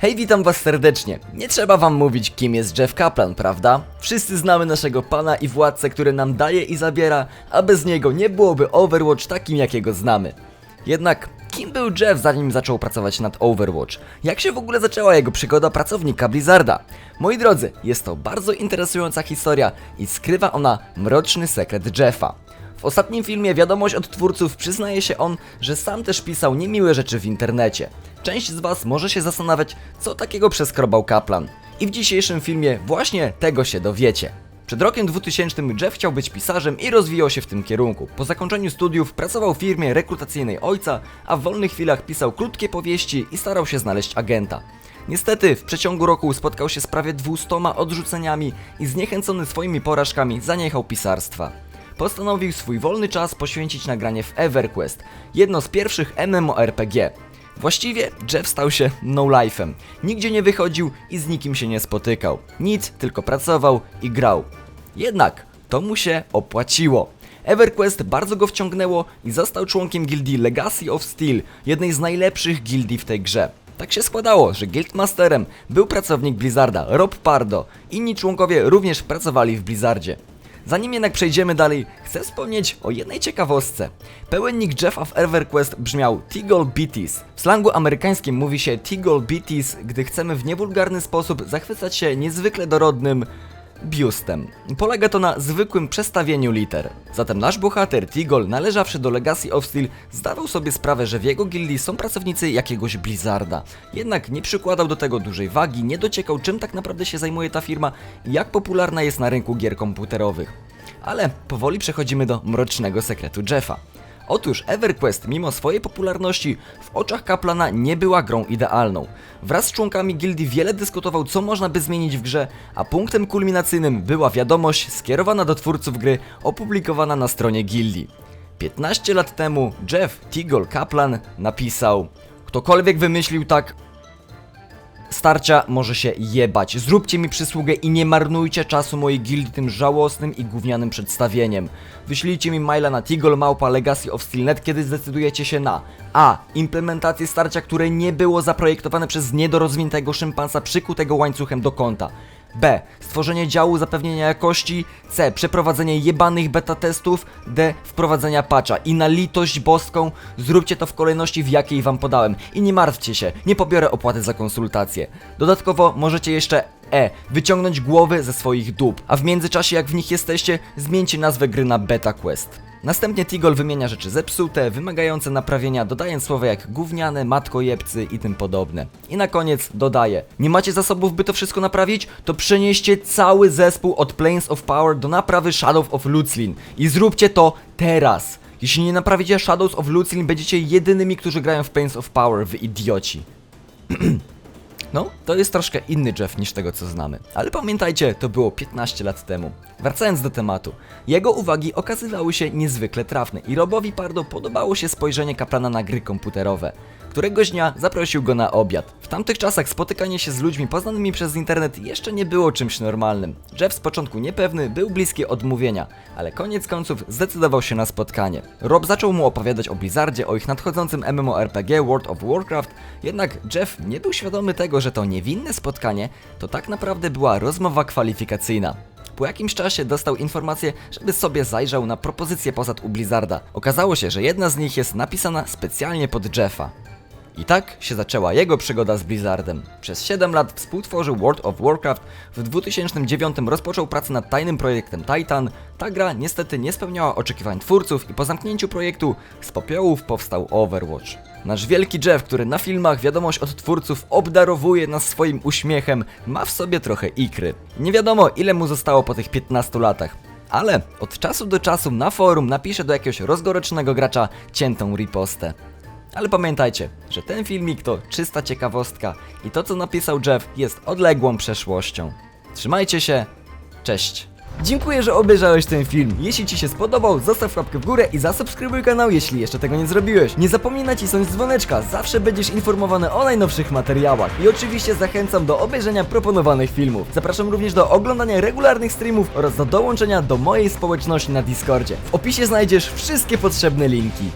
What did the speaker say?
Hej, witam was serdecznie. Nie trzeba wam mówić, kim jest Jeff Kaplan, prawda? Wszyscy znamy naszego pana i władcę, który nam daje i zabiera, a bez niego nie byłoby Overwatch takim, jakiego znamy. Jednak kim był Jeff zanim zaczął pracować nad Overwatch? Jak się w ogóle zaczęła jego przygoda pracownika Blizzarda? Moi drodzy, jest to bardzo interesująca historia i skrywa ona mroczny sekret Jeffa. W ostatnim filmie wiadomość od twórców przyznaje się on, że sam też pisał niemiłe rzeczy w internecie. Część z was może się zastanawiać, co takiego przeskrobał Kaplan. I w dzisiejszym filmie właśnie tego się dowiecie. Przed rokiem 2000 Jeff chciał być pisarzem i rozwijał się w tym kierunku. Po zakończeniu studiów pracował w firmie rekrutacyjnej ojca, a w wolnych chwilach pisał krótkie powieści i starał się znaleźć agenta. Niestety, w przeciągu roku spotkał się z prawie 200 odrzuceniami i zniechęcony swoimi porażkami zaniechał pisarstwa postanowił swój wolny czas poświęcić nagranie w EverQuest, jedno z pierwszych MMORPG. Właściwie Jeff stał się no-life'em. Nigdzie nie wychodził i z nikim się nie spotykał. Nic, tylko pracował i grał. Jednak to mu się opłaciło. EverQuest bardzo go wciągnęło i został członkiem gildii Legacy of Steel, jednej z najlepszych gildii w tej grze. Tak się składało, że Guildmasterem był pracownik Blizzarda, Rob Pardo. Inni członkowie również pracowali w Blizzardzie. Zanim jednak przejdziemy dalej, chcę wspomnieć o jednej ciekawostce. Pełennik Jeffa w EverQuest brzmiał Tigol Beaties. W slangu amerykańskim mówi się Tigol Beaties, gdy chcemy w niewulgarny sposób zachwycać się niezwykle dorodnym biustem. Polega to na zwykłym przestawieniu liter. Zatem nasz bohater Tigol, należawszy do Legacy of Steel, zdawał sobie sprawę, że w jego gildii są pracownicy jakiegoś Blizzarda. Jednak nie przykładał do tego dużej wagi, nie dociekał czym tak naprawdę się zajmuje ta firma i jak popularna jest na rynku gier komputerowych. Ale powoli przechodzimy do mrocznego sekretu Jeffa. Otóż EverQuest, mimo swojej popularności, w oczach Kaplana nie była grą idealną. Wraz z członkami gildii wiele dyskutował, co można by zmienić w grze, a punktem kulminacyjnym była wiadomość skierowana do twórców gry, opublikowana na stronie gildii. 15 lat temu Jeff Tigol Kaplan napisał: Ktokolwiek wymyślił tak starcia może się jebać. Zróbcie mi przysługę i nie marnujcie czasu mojej gildii tym żałosnym i gównianym przedstawieniem. Wyślijcie mi maila na Tigol Małpa Legacy of Steelnet, kiedy zdecydujecie się na A. Implementację starcia, które nie było zaprojektowane przez niedorozwiniętego szympansa przykutego łańcuchem do konta. B. Stworzenie działu zapewnienia jakości. C. Przeprowadzenie jebanych beta testów. D. Wprowadzenia patcha. I na litość boską zróbcie to w kolejności w jakiej wam podałem. I nie martwcie się, nie pobiorę opłaty za konsultację. Dodatkowo możecie jeszcze E. Wyciągnąć głowy ze swoich dup. A w międzyczasie jak w nich jesteście, zmieńcie nazwę gry na Beta Quest. Następnie Tigol wymienia rzeczy zepsute, wymagające naprawienia, dodając słowa jak gówniane, matkojebcy i tym podobne. I na koniec dodaje, nie macie zasobów by to wszystko naprawić? To przenieście cały zespół od Planes of Power do naprawy Shadow of Luclin i zróbcie to teraz. Jeśli nie naprawicie Shadows of Luclin, będziecie jedynymi, którzy grają w Planes of Power, wy idioci. No, to jest troszkę inny Jeff niż tego co znamy. Ale pamiętajcie, to było 15 lat temu. Wracając do tematu. Jego uwagi okazywały się niezwykle trafne i Robowi Pardo podobało się spojrzenie kaplana na gry komputerowe. Któregoś dnia zaprosił go na obiad. W tamtych czasach spotykanie się z ludźmi poznanymi przez internet jeszcze nie było czymś normalnym. Jeff z początku niepewny, był bliski odmówienia, ale koniec końców zdecydował się na spotkanie. Rob zaczął mu opowiadać o Blizzardzie, o ich nadchodzącym MMORPG World of Warcraft, jednak Jeff nie był świadomy tego, że to niewinne spotkanie to tak naprawdę była rozmowa kwalifikacyjna. Po jakimś czasie dostał informację, żeby sobie zajrzał na propozycje posad u Blizzarda. Okazało się, że jedna z nich jest napisana specjalnie pod Jeffa. I tak się zaczęła jego przygoda z Blizzardem. Przez 7 lat współtworzył World of Warcraft, w 2009 rozpoczął pracę nad tajnym projektem Titan. Ta gra niestety nie spełniała oczekiwań twórców i po zamknięciu projektu z popiołów powstał Overwatch. Nasz wielki Jeff, który na filmach wiadomość od twórców obdarowuje nas swoim uśmiechem, ma w sobie trochę ikry. Nie wiadomo ile mu zostało po tych 15 latach. Ale od czasu do czasu na forum napisze do jakiegoś rozgorycznego gracza ciętą ripostę. Ale pamiętajcie, że ten filmik to czysta ciekawostka i to co napisał Jeff jest odległą przeszłością. Trzymajcie się, cześć! Dziękuję, że obejrzałeś ten film. Jeśli Ci się spodobał, zostaw łapkę w górę i zasubskrybuj kanał, jeśli jeszcze tego nie zrobiłeś. Nie zapomnij nacisnąć dzwoneczka, zawsze będziesz informowany o najnowszych materiałach. I oczywiście zachęcam do obejrzenia proponowanych filmów. Zapraszam również do oglądania regularnych streamów oraz do dołączenia do mojej społeczności na Discordzie. W opisie znajdziesz wszystkie potrzebne linki.